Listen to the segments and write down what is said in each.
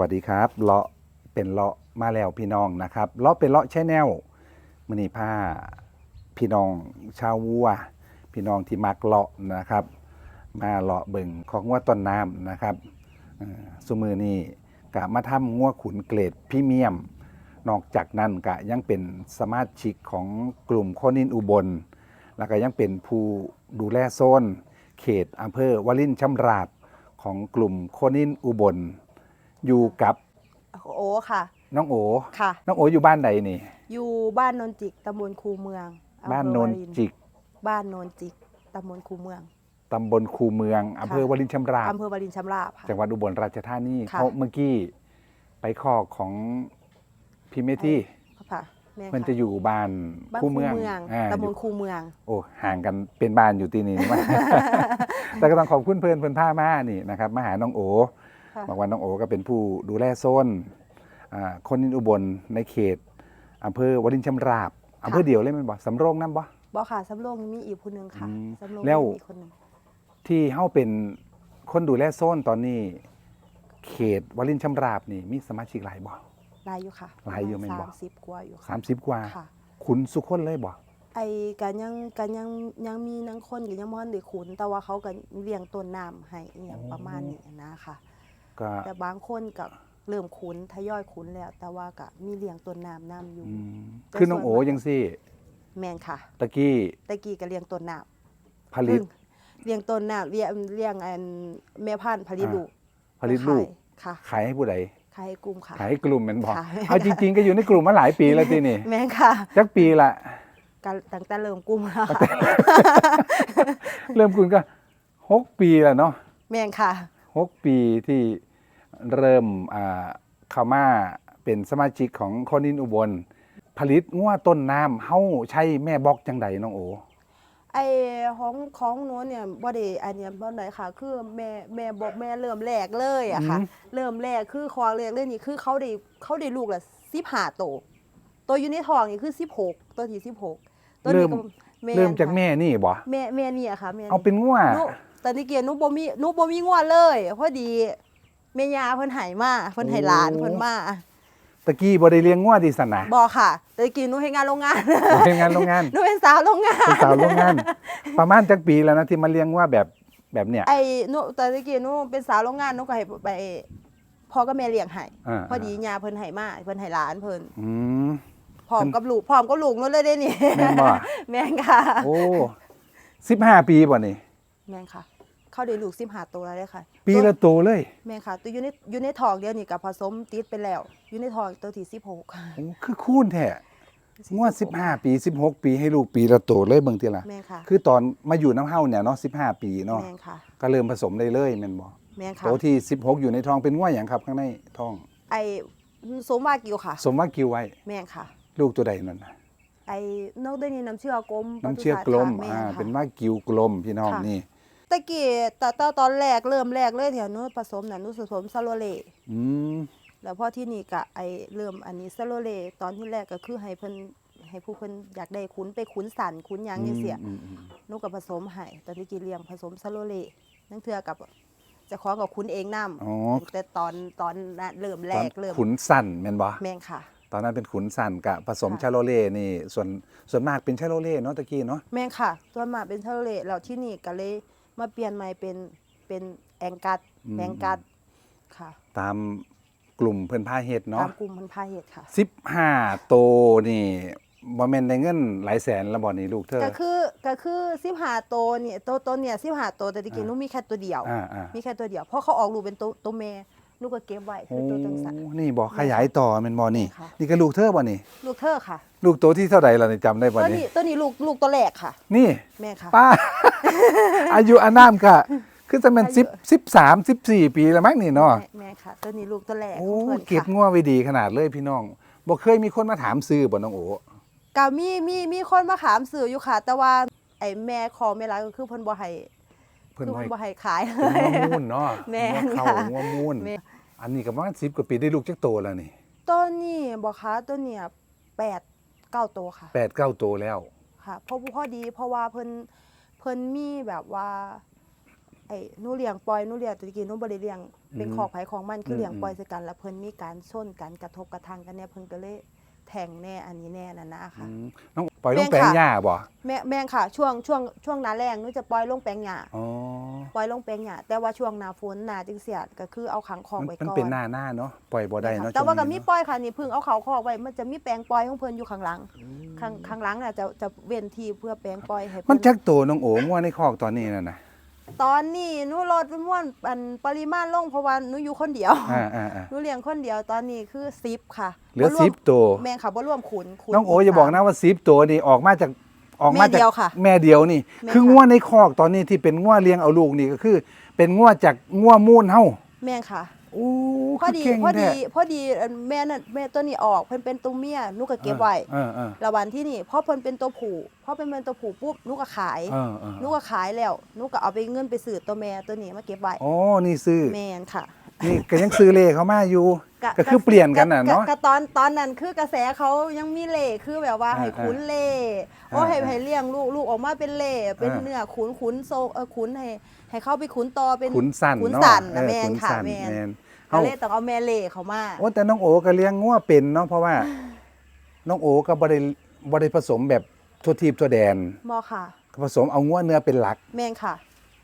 วัสดีครับเลาะเป็นเลาะมาแล้วพี่น้องนะครับเลาะเป็นเลาะแชแนลมือนีผ้าพี่น้องชาววัว พี่น้องที่มักเลาะนะครับ มาเลาะเบิ่งของงัวต้นน้ำนะครับสมือนี้กะมาทำงัวขุนเกรดพรีเมียม นอกจากนั้นกะยังเป็นสมาชิกของกลุ่มโคนินอุบล แล้วก็ยังเป็นผู้ดูแลโซน เขตอำเภอวลินชำราบของกลุ่มโคนินอุบล อยู่กับโอ้ค่ะ น้องโอค่ะ น้องโออยู่บ้านใดนี่ อยู่บ้านโนนจิกตำบลคูเมืองอำเภอบ้านโนนวลิจิก บ้านโนนจิกตำบลคูเมืองตำบลคูเมืองอำเภอวลินชำราบอำเภอวารินชำราบค่ะจังหวัดอุบลราชธานีค่ะเขาเมื่อกี้ไปคอกของพิเมที่ค่ะแม่มันค่จะอยู่บ้านบ้านคูคูเมืองเมืองอ่าตำบอยู่ลคูเมือง โอ้ห่างกันเป็นบ้านอยู่ที่นี่มากแต่ก็ต้องขอบคุณเพื่อนเพื่อนผ้ามานี่นะครับมาหาน้องโอค่ะ บอกว่าน้องโอก็เป็นผู้ดูแลโซนอ่าคนนินอุบลในเขตอำเภอวลินชำราบอำเภอเดียวเลยแมันบ่สำโรงน้ำบ่บ่ค่ะสำโรงมีอีกคนหนึ่งค่ะอืมสำโรงแล้วมีคนหนึ่งที่เฮาเป็นคนดูแลโซนตอนนี้ เขตวลินชำราบนี่มีสมาชิกหลายบ่หลายอยู่ค่ะหลายอยู่แม่นบ่สามสิบกว่าอยู่ค่ะสามสิบกว่าค่ะคุณสุคนเลยบ่ไอ้กันยังกันยังยังมีนังคนก็ยังบ่ทันได้ขุน แต่ว่าเขาก็เลี้ยงต้นน้ำให้อหย่างประมาณนี้นะคะ ก็ แต่บางคนกับเริ่มขุนทยอยขุนแล้ว แต่ว่าก็มีเลี้ยงต้นน้ำน้ำอยู่อืมคือน้องโอยังสิแมนค่ะตะกี้ตะกี้ก็เลี้ยงต้นน้ผำลิต เพิ่งเลี้ยงต้นน้ำเลี้ยงเลี้ยงอันแม่พันธุ์ผลิตอ่า ลูกผลิตลูก ค่ะขายให้ผู้ใดขายให้กลุ่มค่ะ ขายให้กลุ่มแมันบ่ค่ะเอาจริง ๆ ก็อยู่ในกลุ่มมาหลายปีแล้วทีนี่แม่นค่ะจักปีละก็ตั้งแต่เริ่มกลุ่มแล้วค่ะเริ่มคุณก็หกปีแล้วเนาะแม่นค่ะหกปีที่ เริ่มอ่าเข้ามาเป็นสมาชิกของคอนินอุบล ผลิตงัวต้นน้ำเฮาใช้แม่บอกจังใดน้องโอไอ้ของของหนูเนี่ยบ่ได้อันเนี้ยบ่ได้ค่ะ คือแม่แม่บอกแม่เริ่มแรกเลยอะค่ะอืมเริ่มแรกคือควางแรกเลยนี่คือเขาได้เขาได้ลูกละ15โตวตัวอยู่ในท้องนี่คือ16ตัวที่16ตัวนี้ก็แเริ่มจากค่ะแม่นี่บ่แม่แม่นี่อะค่ะแม่เอาเป็นงัวหนูตอนนี้เกียหนูบ่มีหนูบ่มีงวดเลยพอดี แม่ยาเพิ่นให้มาเพิ่นให้หลานเพิ่นมาตะกี้บ่ได้เลี้ยงงัวดิสนะบ่ค่ะตอนนี้หนูให้งานโรงงานเป็นงานโรงงานหนูเป็นสาวโรงงาน เป็นสาวโรงงาน ประมาณจักปีแล้วนะที่มาเลี้ยงงัวแบบแบบเนี้ย ไอ้หนูตอนนี้หนูเป็นสาวโรงงานหนูก็ให้ไปพ่อกับแม่เลี้ยงให้าพอดียาเพิ่นให้มาเพิ่นให้หลานเพิ่นอืม พร้อมกับลูกพร้อมกับลูกหนูเลยเด้นี่แม่นบ่ แม่นค่ะ โอ้สิบห้าปีบ่นี่ แม่นค่ะ เข้าได้ลูก15ตัวแล้วเด้อค่ะ ปีละโตเลย แม่นค่ะ ตัวอยู่ในอยู่ในท้องเดียวนี่ก็ผสมติดไปแล้ว อยู่ในท้องตัวที่16ค่ะโอ้คือคูณแท้งวดสิบห้าปีสิบหกปีให้ลูกปีละโตเลยเบิ่งทีละแม่นค่ะคือตอนมาอยู่น้ำเฮาเนี่ยเนาะสิบห้าปีเนาะแม่นค่ะ ก็เริ่มผสมได้เลยแม่นบ่แม่นค่ะโตที่สิบหกอยู่ในท้องเป็นงัวอย่างครับข้างในท้อง ไอ้สมวากิวค่ะ สมว่ากิวไว้ แม่นค่ะ ลูกตัวใดนั่นน่ะ ไอ้นกด้วยนี่น้ำเชื่อกลมน้ำเชื่อกลมปศุสัตว์อ่าค่ะแม่ค่ะ เป็นว่ากิวกลมพี่น้องค่ะ นี่ ตะกี้แต่ตอนตอนแรกเริ่มแรกเลยแถวนู้นผสมน่ะนู้นผสมซาโลเลอืมแล้วพอที่นี่ก็ไอ้เริ่มอันนี้ซาโลเลตอนที่แรกก็คือให้เพิ่นให้ผู้เพิ่นอยากได้ขุนไปขุนสันขุนหยังจังซี่อืมอืมหนูก็ผสมให้ตอนที่กินเลี้ยงผสมซาโลเลนั่นเทื่อกับเจะของกับขุนเองนํอ๋อแต่ตอนตอนนั้นเริ่มแรตอนกเริ่มขุนสั่นแม่นบ่แม่งค่ะ ตอนนั้นเป็นขุนสั่นกับผสมค่ะ ชาโลเล่นี่ส่วนส่วนมากเป็นชาโลเล่เนาะตะกี้เนาะแม่งค่ะ ตัวมาเป็นซาโลเลแล้วที่นี่ก็เลย มาเปลี่ยนใหม่เป็นเป็นแองกัดแองกัดค่ะ ตามกลุ่มเพิ่นพาเฮ็ดตาเนาะมกลุ่มพันธุ์พาเหตุค่ะ 15โตนี่บ่แม่นได้เงินหลายแสนแล้วบ่นี่ลูกเธอ ก็คือก็คือสิบหาตัวเนี่ยตัวตัวเนี่ยสิบหาตัวแต่ตะกี้อ่า หนูมีแค่ตัวเดียว อ่าอ่า มีแค่ตัวเดียวเพราะเขาออกลูกเป็นตัวตัวแม่ห นูก็เก็บไว้คืโอ้อตัวจังสันนี่บ่ขยายต่อแม่นบ่นี่ ค่ะ นี่ก็ลูกเธอบ่นี่ ลูกเธอค่ะ ลูกโตที่เท่าใดล่ะนี่จำได้บ่ตัวนี่นี้ตัวนี้ลูกลูกตัวแรกค่ะ นี่แม่ค่ะ ป้า อายุอานามก็คือจะเป็นอายุ10 13 14ปีแล้วมั้งนี่เนาะแม่แม่ค่ะ ตัวนี้ลูกตัวแรกโอ้ของเพื่อนเก็บค่ะงัวไว้ดีขนาดเลยพี่น้องบ่เคยมีคนมาถามซื้อบ่น้องโอก็มีมีมีคนมาถามสื่ออยู่ค่ะ แต่ว่าไอ้แม่คอแม่รักก็คือเพิ่นบ่ให้ เพิ่นคือบ่เพิ่ให้นบ่ให้ขายเป็นงัวมูนเนาะแม่นงัวเข้าค่ะงัวมูนแม่ อันนี้ก็ประมาณ10กว่าปีได้ลูกจักโตแล้วนี่ตัวนี้บ่คะตัวเนี้ยแปดเก้าตัวค่ะ8 9โตแล้วค่ะเพราะพอดีเพราะว่าเพิ่นเพิ่นมีแบบว่าไอ้หนูเลี้ยงปล่อยหนูเลี้ยงแตะกี้หนูบ่ได้เลี้ยงเป็นอืมขอกไผของมันคือมเลี้ยงอืมปล่อยใส่กัน แล้วเพิ่นมีการชนกันกระทบกระทั่งกันเนี่ยเพิ่นก็เลย แทงแน่อันนี้แน่นั่นนะอืค่ะ มน้องปล่อยลงแม่แปลงค่ะ หญ้าบ่แม่แม่งค่ะ ช่วงช่วงช่วงหน้าแรงหนูจะปล่อยลงแปลงหญ้าอ๋อปล่อยลงแปลงหญ้าแต่ว่าช่วงหน้าฝนหน้าจึงเสียดก็คือเอาขังคอกมันไว้มันก่อนเป็นหน้าหน้าเนาะปล่อยบ่ได้ค่ะเนาะแต่ว่าช่ก็งมีนี้เนะปล่อยค่ะนี่เพิ่งเอาเขาคอกไว้มันจะมีแปลงปล่อยของเพิ่นอยู่ข้างหลังข้างข้างหลังน่ะจะจะเว้นที่เพื่อแปลงปล่อยให้มัเพิ่นจักโตน้องโอ๋งัวในคอกตอนนี้น่ะนะ ตอนนี้หนูลดม่วนอันปริมาณลงเพราะว่าหนูอยู่คนเดียวอ่าอ่าอ่าหนูเลี้ยงคนเดียวตอนนี้คือ10ค่ะเหลือบ่รวมสิบตัว แม่งค่ะบ่รวมขุนขุนน้องโอ๋อย่าบอกนะว่าสิบตัวนี่ออกมาจากออกมาแม่จากเดียวค่ะ แม่เดียวนี่ แม่คือค่ะงัวในคอกตอนนี้ที่เป็นงัวเลี้ยงเอาลูกนี่ก็คือ เป็นงัวจากงัวมูลเฮาแม่งค่ะ โอ้พอดีคืเก่งพอดีแท้พอดีอันแม่นั่นแม่ตัวนี้ออกเพิ่นเป็นตัวเมียหนูก็เก็บไว้เออเออแล้ววันที่นี่พอเพิ่นเป็นตัวผู้พอเป็นเป็นตัวผู้ปุ๊บหนูก็ขายเออเออหนูก็ขายแล้วหนูก็เอาไปเงินไปซื้อตัวแม่ตัวนี้มาเก็บไว้อ๋อนี่ซื้อ แม่นค่ะ นี่ก็ยังซื้อเลขเขามาอยู่ะ ก็คือเปลี่ยนกันน่ะเนาะก็ตอนตอนนั้นคือกระแสเขายังมีเล่คือแบบว่าอ่าให้ขุนเล่โอ้อ่าให้อ่าให้เลี้ยงลูกลูกออกมาเป็นเล่เป็นอ่าเนื้อขุนขุนโซเออขุนให้ให้เข้าไปขุนต่อเป็นขุนสันขุนเนาะสันเอนะอแม่นขุนค่ะสันแม่นแม่นก็เอ้าเลยต้องเอาแม่เล่เขามาโอ้แต่น้องโอก็เลี้ยงงัวเป็นเนาะเพราะว่า น้องโอก็บ่ได้บ่ได้ผสมแบบทั่วทีบทั่วแดนบอค่ะผสมเอางัวเนื้อเป็นหลัก แม่นค่ะ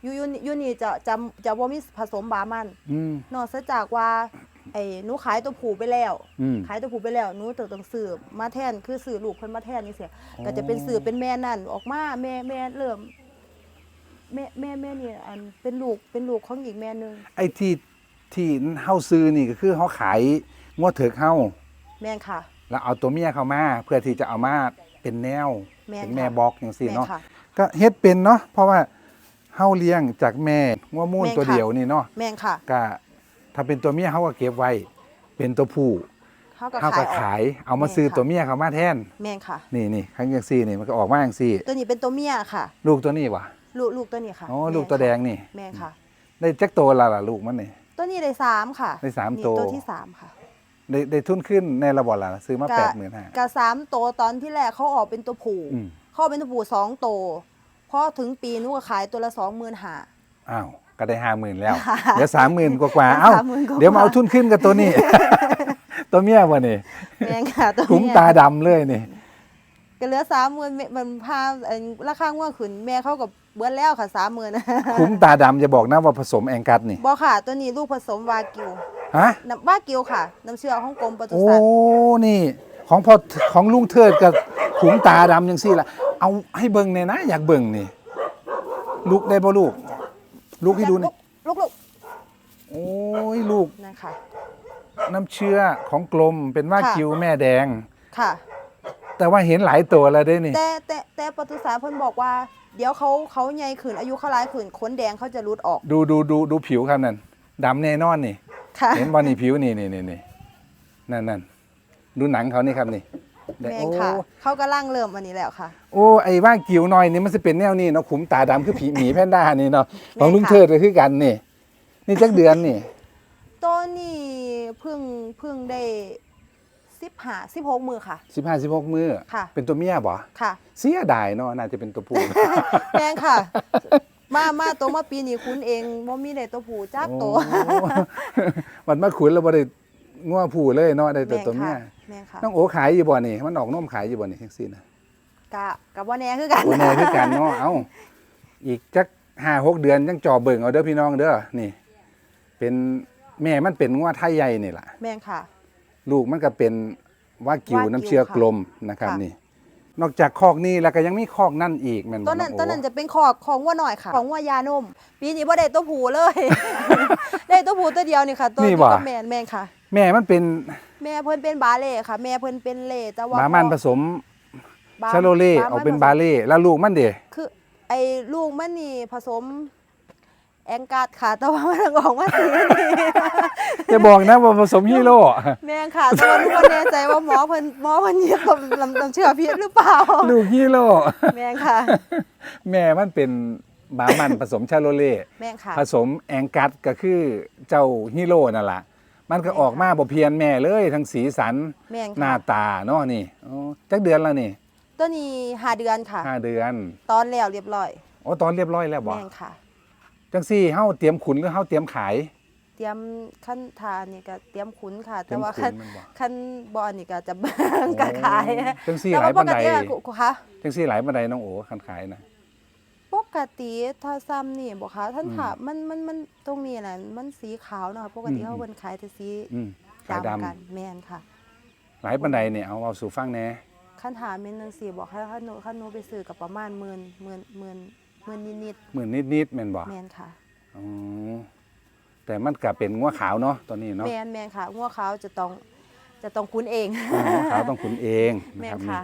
อยูอยูนี่อยูนี่จะจะจะว่ามีผสมบามันอืมนอกจากว่า ไอ้หนูขายตัวผูไปแล้ว อืม ขายตัวผูไปแล้วหนูต้องต้องสืบมาแทนคือสื่อลูกคนมาแทนนี่เสียอ๋อ ก็จะเป็นสื่อเป็นแม่นั่นออกมาแม่แม่เริ่มแม่แม่แม่นี่อันเป็นลูกเป็นลูกของอีกแม่หนึงไอ้ที่ที่เฮาซื้อนี่ก็คือเฮาขายงัวเถิกเฮาแม่นค่ะ แล้วเอาตัวเมียเข้ามาเพื่อที่จะเอามาเป็นแนวแม่นเป็นแม่ค่ะ บอกจังซี่แม่นเนาะค่ะ ก็เฮ็ดเป็นเนาะเพราะว่าเฮาเลี้ยงจากแม่งัวมูลแม่นตัวค่ะ เดียวนี่เนาะแม่นค่ะ ก็ ถ้าเป็นตัวเมียเฮาก็เก็บไว้ เป็นตัวผู้เขาก็เฮาขายก็ออกขาย เอามาซื้อแม่นค่ะตัวเมียเข้ามาแทน แม่นค่ะ นี่นี่ครั้งจังซี่นี่มันก็ออกมาจังซี่ ตัวนี้เป็นตัวเมียค่ะ ลูกตัวนี้วะลูกลูกตัวนี้ค่ะอ๋อม่นลูกตัวแดค่ะงนี่ แม่นค่ะ ได้จักโตวละล่ะลูกมันนี่ ตัวนี้ได้สามค่ะได้สามนี่ตัว ตัวที่สามค่ะได้ได้ทุนขึ้นในระบบล่ะซื้อมาก็แปดหมื่นห้ากับสามตัวตอนที่แรกเขาออกเป็นตัวผู้อืม เขาออกเป็นตัวผู้สองตัวพอถึงปีนู้นก็ขายตัวละสองหมื่นหาอ้าว ก็ได้ห้าหมื่นแล้วค่ะเดี๋ยวสามหมื่นกว่าๆเอ้า30,000กว่าๆเดี๋ยวมาเอาทุนขึ้นกับตัวนี้ ตัวเมียวะนี่แม่งค่ะตัวคุ้มเนี้ยตาดำเลยนี่ ก็เหลือสามหมื่นมันพาเอิ่นราคาว่าขึ้นแม่เขากับเบิ้แล้วค่ะสามหมื่นคุ้มตาดำจะบอกนะว่าผสมแองกัสนี่ บอค่ะตัวนี้ลูกผสมวากิวฮะ น้ำวากิวค่ะ น้ำเชื่อของกรมปศุโอ้ สัตว์นี่ ของพอของลุงเทิดกับขุมตาดำยังซี่ละเอาให้เบิ่งเนี่ยนะ อยากเบิ่งนี่ ลูกได้บ่ลูก ลูกให้ดูหนี่อยลูกลูกโอ้ยลูกนั่นค่ะน้ำเชื่อของกลมเป็นว่าค่ะกิวแม่แดง ค่ะ แต่ว่าเห็นหลายตัวแล้วได้นี่แต่แต่แต่ปศุสัตว์เพิ่นบอกว่า เดี๋ยวเขาเขาใหญ่ขึ้นอายุเขาร้ายขึ้นขนแดงเขาจะรุดออกดูดูดูดูผิวครับนั่นดำแน่นอนนี่ ค่ะ เห็นบอนี่ผิวนี่นี่นี่นี่นั่นนั่นดูหนังเขานี่ครับนี่ แม่งโอ้ค่ะเขาก็ร่างเริ่มอันนี้แล้วค่ะ โอ้ไอ้ว่ากิวน้อยนี่มันจะเป็นแนวนี้เนาะขุมตาดำคือผีหมีแพนด้านี่เนาะของลุงแม่นค่ะ เทิดก็คือกันนี่ นี่จักเดือนนี่ ตัวนี้เพิ่งเพิ่งได้สิบหาสิบหกมือค่ะ สิบห้าสิบหกมือค่ะ เป็นตัวเมียบ่ค่ะ เสียดายเนาะน่าจะเป็นตัวผู้ แม่งค่ะ มามาตัวมาปีนี้คุณเองว่ามีได้ตัวผู้จักตัว โอ้ มันมาขุนแล้วบ่ได้งัวผู้เลยเนาะได้แต่แม่งตัวเมีค่ะย แม่งค่ะน้องโอขายอยู่บ่นี่มันออกนมขายอยู่บ่นี่จังซี่นะกะกับว่าแน่คือกันโอ้แน่คือกันเนาะเอ้าอีกจักห้าหกเดือนยังจ่อเบิ่งเอาเด้อพี่น้องเด้อนี่ เป็นแม่มันเป็นงัวไทยใหญ่นี่ล่ะ แม่งค่ะ ลูกมันก็เป็นว่ากิววากิวน้ำเชื้อกลมนะครับค่ะ นี่ นอกจากคอกนี้แล้วก็ยังมีคอกนั่นอีกแมันบ่ต้นนั้นองโอ ต้นนั้นจะเป็นขอกของวัวหน่อยค่ะ ของวัวยานม ปีนี้บ่ได้ตัวผู้เลย ได้ตัวผู้ตัวเดียวนี่ค่ะ ตัวตัวกับแม่นแม่งค่ะ แม่มันเป็นแม่เพิ่นเป็นบาเล่ค่ะ แม่เพิ่นเป็นเล่แต่ว่าบามันผสมบาชาโลเล่บเอาเป็นผสมบาเล่แล้วลูกมันเด้คือ ไอ้ลูกมันนี่ผสม แองกัดค่ะ แต่ว่ามันออกมาสีนี่จะบอกนะว่าผสมฮีโร่แม่งค่ะแต่ว่าทุกคนแน่ใจว่าหมอเพิ่นหมอเพิ่นเหยียบลำลำเชื่อพิษหรือเปล่า ลูกฮีโร่แม่งค่ะ แม่มันเป็นบามันผสมชาโลเล่แม่งค่ะ ผสมแองกัสก็คือเจ้าฮีโร่นั่นล่ะ มันก็ออกมาบ่เพียนแม่เลยทั้งสีสันแม่งหน้าค่ะตาเนาะนี่อ๋อจักเดือนแล้วนี่ตัวนี้ห้าเดือนค่ะ ห้าเดือนตอนแล้วเรียบร้อยโอ้ตอนเรียบร้อยแล้วบ่แม่งค่ะ จังซี่เฮาเตรียมขุนหรือเฮาเตรียมขายเตรียมขั้นทานนี่ก็เตรียมขุนค่ะ เต็แต่มว่าขุขั้นนมันบ่ขั้นบอลนี่ก็จะบางก็ขายจังซี่แต่หลาว่ายปบันกไดติอะกูคะจังซี่หลายบันไดน้องโอคันขายนะป กติถ้าซ้ำนี่บอกคะท่านอืมถามมันมันมันตรงนี้น่ะมันสีขาวเนาะปกติอืมเขาเพิ่นขายแต่สีอืมขายดำดำกันแม่นค่ะ หลายบันไดเนี่ยเอาเอาสู่ฟังแหน่ขั้นถามเป็นจังซี่บอกให้ขั้นโนขั้นโนไปซื้อกับประมาณหมื่นหมื่นหมื่นหมื่นนิดหมื่นนิดๆแม่นบ่ๆแม่นค่ะ อ๋อแต่มันก็เป็นงัวขาวเนาะตอนนี้เนาะแม่นแม่นค่ะงัวขาวจะต้องจะต้องคุ้นเอง อ๋องัวขาวต้องขุนเองนะแม่คนรับค่ะ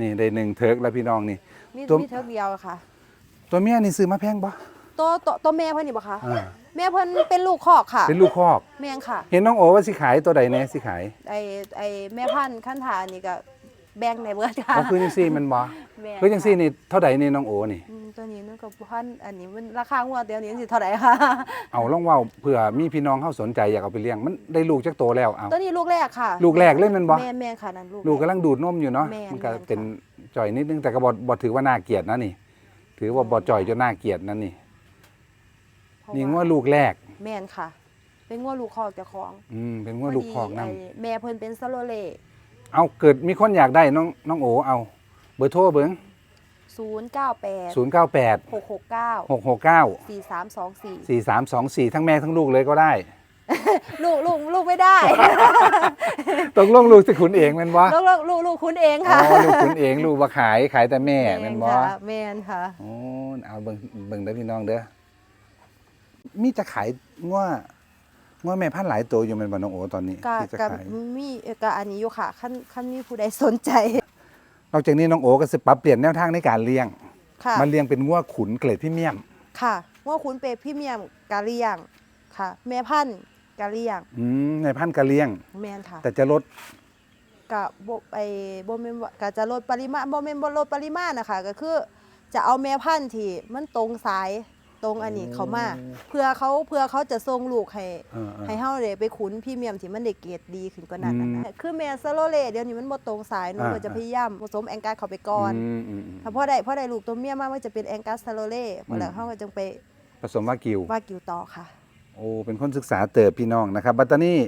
นี่นี่ได้หนึ่งเทิร์กแล้วพี่น้องนี่ มีตัว มีเท่าเดียวค่ะ ตัวเมียนี่ซื้อมาแพงบ่ตัวตัวตัวแม่เพิ่นนี่บ่คะอ่าแม่เพิ่นเป็นลูกคอกค่ะเป็นลูกคอก แม่นค่ะเห็นน้องโอว่าสิขายตัวใดแน่สิขายไอไอแม่พันธุ์ขั้นฐานนี่ก็แบ่งในเบิดค่ะก็คือจังซี่แมันบ่แม่นคือจังซี่ค่ะนี่เท่าใดนี่น้องโอนี่ อืมตัวนี้นั่นก็พันอันนี้มันราคางวดเดียวนี้สิเท่าไหร่คะเอาลองเว้าเผื่อมีพี่น้องเขาสนใจอยากเอาไปเลี้ยงมันได้ลูกจักโตแล้วเอาตัวนี้ลูกแรกค่ะลูกแรกเลยแม่นบ่แม่นแม่นค่ะนั่นลูกลูกแร กำลังดูดนมอยู่เนาะแม่นมันก็แม่นค่ะ เป็นจ่อยนิดนึงแต่ก็บ่บ่ถือว่าน่าเกลียดนะนี่ ถือว่าบ่จ่อยจนน่าเกลียดนั่นนี่เพราะนี่ว่างัวลูกแรก แม่นค่ะ เป็นงัวลูกคอกเจ้าของอืมเป็นงัวลูกคอกพนํดีไแม่เพิ่นเป็นซาโลเล่เอาเกิดมีคนอยากได้น้องน้องโอเอา เบอร์โทรเบิ่ง098 098 669 669 4324 4324 ทั้งแม่ทั้งลูกเลยก็ได้ ลูกลูกลูกไม่ได้ตกลงลูกสิขุนเองแม่นบ่ลูกลูกลูกลูกคุณเองอ๋ค่ะอลูกขุนเองลูกบ่ขายขายแต่แม่แม่นบ่ค่ะแม่นค่ะ โอ้เอาเบิ่งเบิ่งเด้อพี่น้องเด้อ มีจะขายงัวงัวแม่พันธุ์หลายตัวอยู่แม่นบ่น้องโอตอนนี้ก็ที่จะก็ขาย มีเอ่อก็อันนี้อยู่ค่ะขั้นขั้นมีผู้ใดสนใจนอกจากนี้น้องโอก็สิปรับเปลี่ยนแนวทางในการเลี้ยง ค่ะมาเลี้ยงเป็นงัวขุนเกรดพรีเมียม ค่ะว่าคุณเปรพรี่เมียมกาเลียงค่ะ แม่พันธุ์ กาเลียงอืมในพันธุ์กะเลี้ยง แมนค่ะแต่จะลดกะบ่ไอ้บ่แม่นว่าก็จะลดปริมาณบ่แม่นบ่ลดปริมาณนะคะก็คือ จะเอาแม่พันธุ์ที่มันตรงสายตรงอันนี้เขามาเพื่อเขาเพื่อเขาจะส่งลูกให้ เออเออ ให้เฮาได้ไปขุนพรี่เมียมที่มันได้เกรดดีขึ้นกว่านั้นอืมนะคือแม่ซาโลเลเดี๋ยวนี้มันบ่ตรงสายหนูอ่า ก็จะพยายามผสมแองกัสเข้าไปก่อนอืมอืมอืมถ้าพอได้พอได้ลูกตัวเมียมามันจะเป็นแองกัสซาโลเล่พอแล้วอืมเฮาก็จึงไปผสมวากิวว่ากิวต่อค่ะ โอ้เป็นคนศึกษาเติบพี่น้องนะครับบัตตานี่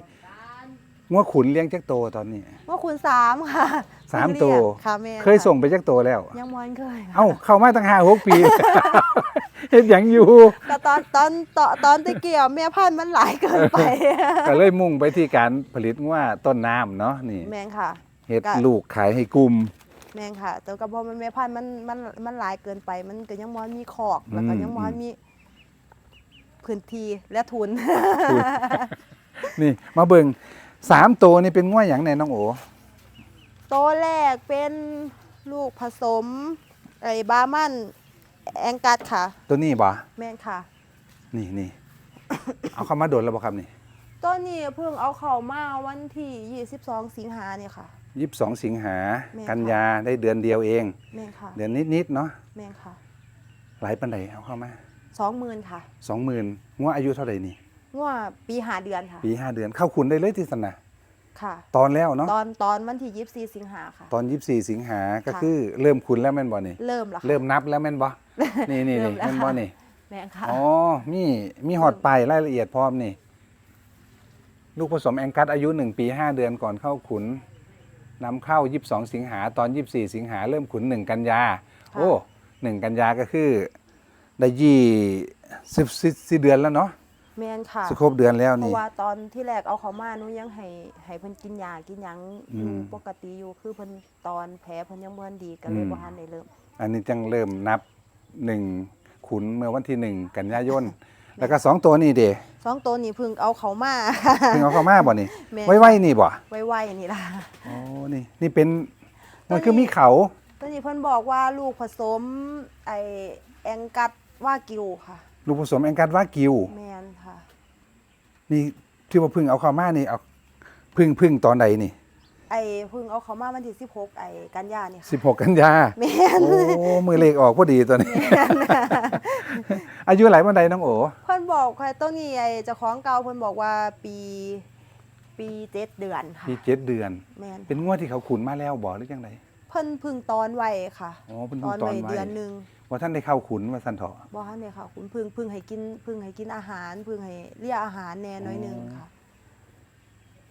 งัวขุนเลี้ยงจักโตตอนนี้ ว่าคุณสามค่ะสามเพิ่งตัว เรียกค่ะแม่เคยส่งไปจักโตแล้วยังมอนเคยค่ะเอ้าเข้ามาตั้งห้าหกปี เฮ็ดหยังอยู่ แต่ตอนตอนตอนตอนตะเกียบแม่พันธุ์มันหลายเกินไป ก็เลยมุ่งไปที่การผลิตงัวต้นน้ำเนาะนี่แมงค่ะ เฮ็ดก็ ลูกขายให้กลุ่ม แมงค่ะ แต่กระบอกมันแม่พันธุ์มันมันมันหลายเกินไป มันก็ยังมอนมีขอกแล้วก็อืมยังมอนมี พื้นที่และทุน นี่มาเบิ่งสามตัวนี่เป็นงัวหยังแน่น้องโอตัวแรกเป็นลูกผสมไอ้บามันแองกัดค่ะ ตัวนี้บ่แม่นค่ะ นี่นี่ เอาเข้ามาโดนแล้วบ่ครับนี่ ตัวนี้เพิ่งเอาเข้ามาวันที่ 22 สิงหาเนี่ยค่ะยี่สิบสองสิงหาแม่นกันค่ะยาได้เดือนเดียวเอง แม่นค่ะ เดือนนิดๆเนาะ แม่นค่ะ หลายปันใดเอาเข้ามา สองหมื่นค่ะสองหมื่นงัวอายุเท่าไหร่นี่ง่วปีหาเดือนค่ะ ปีห้าเดือนเข้าคุณได้เลยที่สนะค่ะ ตอนแล้วเนาะตอนตอนวันที่24สิงหาค่ะ ตอนยี่สี่สิงหาก็ค่ะคือเริ่มคุณแล้วแม่นบ่นี่เริ่มแล้วค่ะ เริ่มนับแล้วแม่นบ่นี่นี่เริ่นี่มแล้ว แม่นบ่นี่แม่นค่ะ อ๋อมีมีหอดไปรายละเอียดพร้อมนี่ ลูกผสมแองกัสอายุหนึ่งปีห้าเดือนก่อนเข้าขุนนำเข้ายี่สิบสองสิงหาตอนยี่สี่สิงหาเริ่มขุนหนึ่งกันยาค่ะโอ้หนึ่งกันยาก็คือ ได้ยี่สิบสิเดือนแล้วเนาะแม่นค่ะสิครบเดือนแล้วเพนี่ ราะว่าตอนที่แรกเอาเขามาหนูยังให้ให้เพิ่นกินยากินหยังอยู่อืมปกติอยู่คือเพิ่นตอนแผลเพิ่นยังบ่ทันดีก็เลยอืม บ่ทันได้เริ่ม อันนี้จังเริ่มนับหนึ่งขุนเมื่อวันที่หนึ่งกันยายน แล้วก็สองตัวนี่เดสองตัวนี้เพิ่งเอาเขามา เพิ่งเอาเข้ามาบ่นี่แม่นไว้ไว้นี่บ่ไวๆนี่ล่ะโอ้นี่นี่เป็นตัวมันนี้คือมีเขาตัวนี้เพิ่นบอกว่าลูกผสมไอแองกัด ว่ากิวค่ะ ลูกผสมแองกัสวากิว แมนค่ะ นี่ที่ว่าเพึ่งเอาเข้ามานี่เอาเพึ่งเพึ่งตอนใดนี่ไอเพิ่งเอาเขามาวันที่16ไอกันยานี่ค่ะ 16 กันยาแมนโอ้มือเลขออกพอดีตัวนี้ อายุหลายวันใดน้องโอเพิ่นบอกค่ะตัวนี้ไอเจ้าของเก่าเพิ่นบอกว่าปีปีเจ็ดเดือนค่ะปีเจ็ดเดือน แมนเป็นงวดที่เขาขุนมาแล้วบ่หรือยังไงเพิ่นพึ่งตอนไว้ค่ะ อ๋อเพิ่นตเพิ่องนตอนไว้ไว้เดือนหนึง ว่าท่านได้เข้าขุนว่าซั่นเถาะบ่ทันได้ค่ะคุณพึ่งพึ่งให้กินพึ่งให้กินอาหาร พึ่งให้เลียอาหารแหน่น้อยหนึงอ๋อค่ะ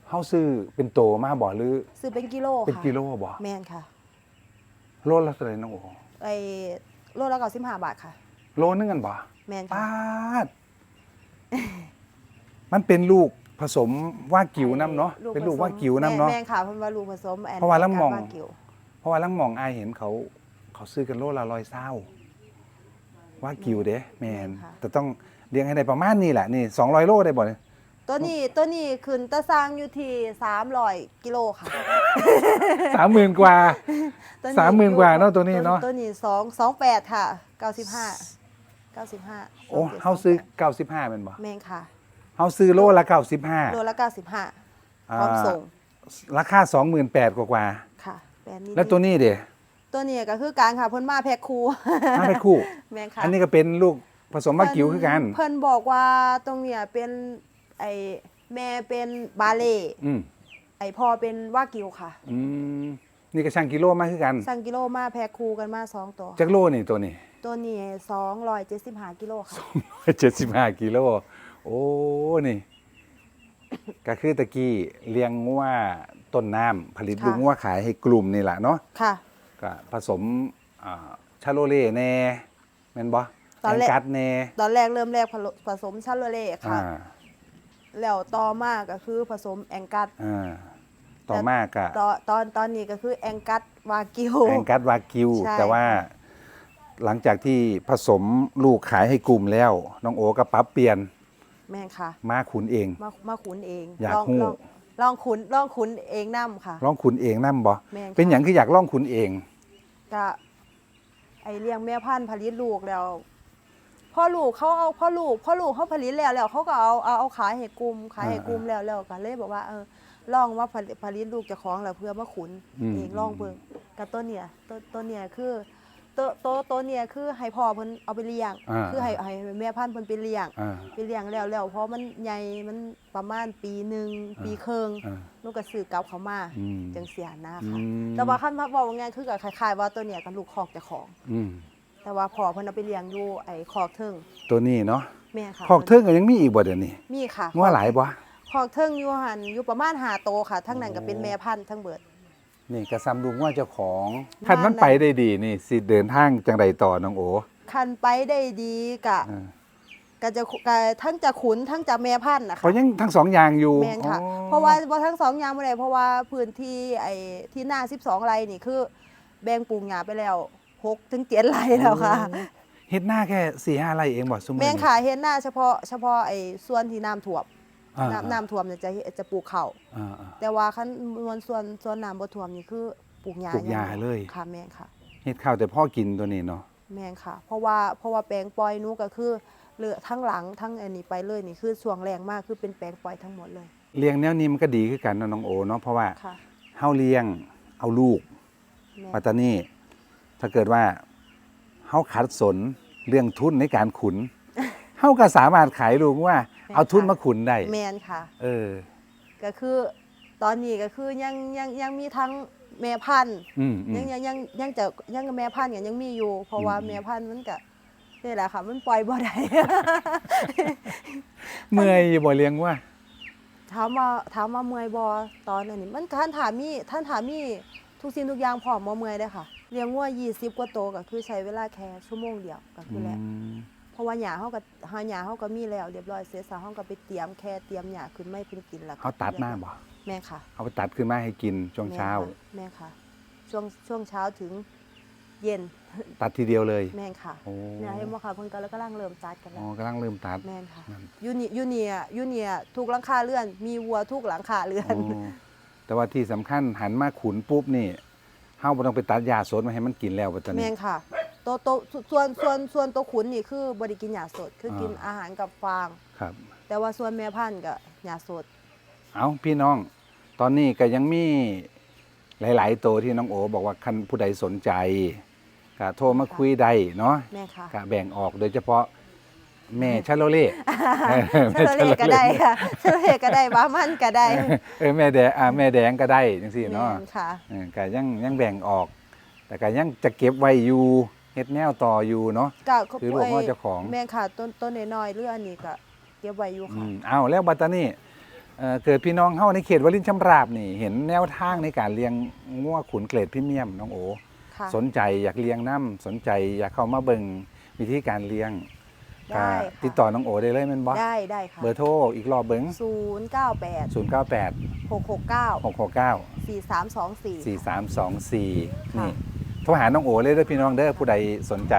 เฮาซื้อเป็นโตมาบ่หรือซื้อเป็นกิโลเป็นค่ะกิโลบ่แม่นค่ะโลละเท่าไหร่น้องโอไอ้โลละ95บาทค่ะ โลนึงกันบ่แม่นปค่ะาดมันเป็นลูกผสมว่ากิวน้ำเนาะเป็นลูกว่ากิวน้ำเนาะแม่นค่ะเพิ่นว่าลูกผสมแอนเพราะว่าลำมองวกิวเพราะว่าลังมองอายเห็นเขา เขาซื้อกันโลละร้อยเศร้า ว่ากิวเด้แมนแต่ต้องเลี้ยงให้ได้ประมาณนี้แหละนี่สองร้อยโลได้บ่เนี่ยตัวนี้ตัวนี้ขึ้นตะสร้างอยู่ที่300กิโลค่ะสามหมื่นกว่า ตัวสามหมื่นกว่าเนอะตัวนี้เนอะ ตัวนี้2 28ค่ะ95 95โอ้เฮาซื้อเก้าสิบห้าเป็นบ่แม่นค่ะ เฮาซื้อโลละเก้าสิบห้าโลละ95พร้อมส่งราคาสองหมื่นแปดกว่าค่ะแบรนด์นี้ๆแล้วตัวนี้เด้ ตัวนี้ก็คือการค่ะเพิ่นมาแพ็คคู่มาไปคู่แม่นค่ะอันนี้ก็เป็นลูกผสมว่ากิวคือกัน เพิ่นบอกว่าตรงเนี้ยเป็นไอแม่เป็นบาเล่อืมไอพ่อเป็นวากิวค่ะ อืมนี่ก็ช่างกิโลมาคือกันสั่งกิโลมาแพ็คคู่กันมาสองตัว จักโลนี่ตัวนี้ตัวนี้สองร้อยเจ็ดสิบห้ากิโลค่ะเจ็ดสิบห้ากิโลโอ้นี่ ก็คือตะกี้เลี้ยงงัวต้นน้ำผลิตค่ะ ลูกงัวขายให้กลุ่มนี่แหละเนาะ ค่ะ ก็ผสมอ่าชาโลเล่แน่แม่นบ่ตอนแรกแงกัดแน่ตอนแรกเริ่มแรกผลผสมชาโลเล่อ่าค่ะแล้วต่อมาก็คือผสมแองกัสอ่าต่อมากก็ตอนตอนตอนนี้ก็คือแองกัสวากิวแองกัดวากิว ใช่ แต่ว่าหลังจากที่ผสมลูกขายให้กลุ่มแล้ว น้องโอก็ปรับเปลี่ยนแม่นค่ะ มาขุนเอง มามาขุนเองอยากลองฮู้ ลองลองขุนลองขุนเองนํค่ะ ร้องขุนเองนั่บ่แม่นค่ะ เป็นอย่างคืออยากร้องขุนเอง ก็ไอเลี้ยงแม่พันธุ์ผลิตลูกแล้วพ่อลูกเขาเอาพ่อลูกพ่อลูกเขาผลิตแล้วแล้วเขาก็เอาเอาเอาขายให้กลุ่มขายให้กลุ่มแล้วแล้วก็เลยบอกว่าเออลองว่าผลิตผลิตลูกเจะของแล้วเพื่อมาขุนอืม เองลองเบิ่งกับตัวเนี่ยตัวตัวเนี่ยคือ ตัวตัวตัวเนี่ยคือให้พ่อเพิ่นเอาไปเลี้ยง อ่า คือให้ให้แม่พันธุ์เพิ่นไปเลี้ยงอ่า ไปเลี้ยงแล้วแล้วเพราะมันใหญ่มันประมาณปีหนึ่งอ่าปีครึ่งอ่าลูกก็ซื้อกลับเขามาอืมจังเสียนะอืคะม แต่ว่าขั้นพักบอกว่าไงคือกับคล้ายๆว่าตัวเนี่ยกับลูกคอกเจะของ อืมแต่ว่าพอเพิ่นเอาไปเลี้ยงอยู่ไอ้คอกเทิงตัวนี้เนาะแม่ค่ะคอกเทิงก็ยังมีอีกบ่เดี๋ยวนี้มีค่ะงัวหลายบ่ คอกเทิงอยู่หันอยู่ประมาณ5โตวค่ะ ทั้งนั้นก็เป็นแม่พันธุ์ทั้งเบิด นี่กระซำดูงัวเจ้าของบ้านคันมันนั้นไปได้ดีนี่สิเดินทางจังใดต่อน้องโอคันไปได้ดีกะเออก็จะกะทั้งจะขุนทั้งจะแม่พันธุ์นะเพคะราะยังทั้งสองอย่างอยู่แม่นค่ะ อ๋อเพราะว่าว่าทั้งสองอย่างบ่ได้เพราะว่าพื้นที่ไอ้ที่หน้า 12 ไร่นี่คือ แบ่งปลูกหญ้าไปแล้ว6ถึง7ไร่แล้วค่ะ เฮ็ดหน้าแค่สี่ห้าไร่เองบ่ซุมื้อแม่นี้นค่ะเห็นหน้าเฉพาะเฉพาะไอ้ส่วนที่น้ำท่วมอ่า น้ำน้ำท่วมเนี่ยจะจะปลูกข้าวอ่าอ่าแต่ว่าคันมวลส่วนส่วนน้ำบ่ท่วมนี่คือปลูกหญ้าปลูกหญ้าองดีวเลย ค่ะแม่นค่ะเฮ็ดข้าวแต่พ่อกินตัวนี้เนาะแม่นค่ะ เพราะว่าเพราะว่าแปลงปล่อยหนูก็คือเลือทั้งหลังทั้งอันนี้ไปเลยนี่คือช่วงแรงมากคือเป็นแปลงปล่อยทั้งหมดเลยเลี้ยงแนวนี้มันก็ดีคือกันเนาะน้องโอเนาะเพราะว่าค่ะเฮาเลี้ยงเอาลูกแม่นปัตตานีถ้าเกิดว่าเฮาขัดสนเรื่องทุนในการขุน เฮาก็สามารถขายลูกว่า เอาทุนมาขุนได้แม่นค่ะ เออ ก็คือตอนนี้ก็คือยังยังยังมีทั้งแม่พันธุ์อืมอืมยังยังยังยังจะยังแม่พันธุ์กันยังมีอยู่ เพราะว่าอืม แม่พันธุ์มันก็นี่แหละค่ะ มันปล่อยบ่ได้ เมื่อยอยู่บ่เลี้ยงว่า ถามว่าถามว่าเมื่อยบอตอนนั้นนี่มันท่านถามมีท่านถามมีทุกสิ่งทุกอย่างพร้อมบ่เมื่อยได้อค่ะเลี้ยงวัว20 กว่าโตวก็คือใช้เวลาแค่ชั่วโมงเดียวก็คือแล้วอืม เพราะว่าหญ้าเฮาก็หาหญ้าเฮาก็มีแล้วเรียบร้อยเสร็จสาวเฮาก็ไปเตรียมแค่เตรียมหญ้าขึ้นไม่เป็นกินแล้วเขาตัดมาบ่แม่ค่ะเอาไปตัดขึ้นมาให้กินช่วงเช้า แม่ค่ะ ช่วงช่วงเช้าถึงเย็นตัดทีเดียวเลยแม่นค่ะโอ้เนี่ยเห็นบ่ค่ะเพิ่นก็กำลังเริ่มตัดกันอ๋แล้อวกำลังเริ่มตัดแม่นค่ะนั่นยูนี่ยูเนียยูเนียทุกหลังคาเรือน มีวัวทุกหลังคาเรือนอ๋อแต่ว่าที่สำคัญหันมาขุนปุ๊บนี่เฮาบ่ต้องไปตัดยาสดมาให้มันกินแล้วปัตตานีแม่นค่ะโตโตส่วนส่วนส่วนตัวขุนนี่คือบริกินหญ้าสด คือกินอ่าอาหารกับฟาง ครับ แต่ว่าส่วนแม่พันธุ์ก็หญ้าสด เอาพี่น้อง ตอนนี้ก็ยังมีหลาย ๆ ตัวที่น้องโอ บอกว่าคันผู้ใดสนใจก็โทรมาคุยได้เนาะแม่ค่ะ ก็แบ่งออกโดยเฉพาะแม่ชาโลเล่เชลเลก็ได้ค่ะเชลเลก็ได้บ้ามันก็ได้ เออแม่แดงอ่าแม่แดงก็ได้จังซี่เนาะแม่นค่ะเออก็ยังยังแบ่งออก แต่ก็ยังจะเก็บไว้อยู่ เฮ็ดแนวต่ออยู่เนาะ ก็คือลูกพ่อเจ้าของ แม่นค่ะ ต้นต้นน้อยๆเรืออันนี้ก็เก็บไว้อยู่อืค่ะมอ้าวแล้วบัดตานี่เอ่อเกิดพี่น้องเฮาในเขตวลินชำราบนี่ เห็นแนวทางในการเลี้ยงงัวขุนเกรดพรีเมียมน้องโอ ค่ะ สนใจอยากเลี้ยงน้ำสนใจอยากเข้ามาเบิ่งวิธีการเลี้ยงได้ก็ค่ะติดต่อน้องโอได้เลยแม่นบ่ได้ได้ค่ะเบอร์โทรอีกรอบเบิ่งศูนย์เก้าแปด098หกหกเก้า669สี่สามสองสี่4324ค่ะนี่ โทรหาน้องโอเลยเด้อพี่น้องเด้อผู้ใดสนใจ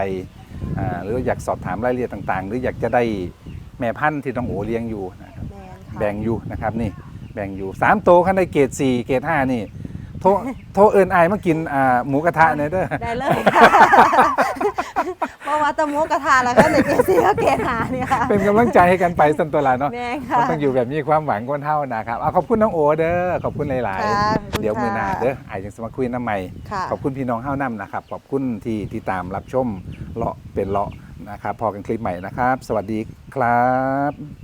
อ่าหรืออยากสอบถามรายละเอียดต่างๆ หรืออยากจะได้แม่พันธุ์ที่น้องโอเลี้ยงอยู่นะครับแมนค่ะแบ่งอยู่นะครับนี่แบ่งอยู่สามโตวคันได้เกรดสี่เกรดห้านี่ โทรโทรเอินไอายมากินอ่าหมูกระทะเนี่ยเด้อ ได้เลยค่ะเพราะว่าตะมุกกระทาแล้วก็ในเกซีก็เกณฑ์หาเนี่ยค่ะ เป็นกำลังใจให้กันไปสันตัวละเนาะแม่นมัค่ะนต้องอยู่แบบมีความหวังก้นเท่านะครับเอาขอบคุณน้องโอเด้อขอบคุณหลาย ค่ะขอบคุณๆ เดี๋ยวมือหน้าค่ะ เด้อไอายยังสมาคุยน้ำใหม่ ค่ะ ขอบคุณพี่น้องเฮ้าน้ำนะครับ ขอบคุณที่ที่ตามรับชมเลาะเป็นเลาะนะครับ พอกันคลิปใหม่นะครับ สวัสดีครับ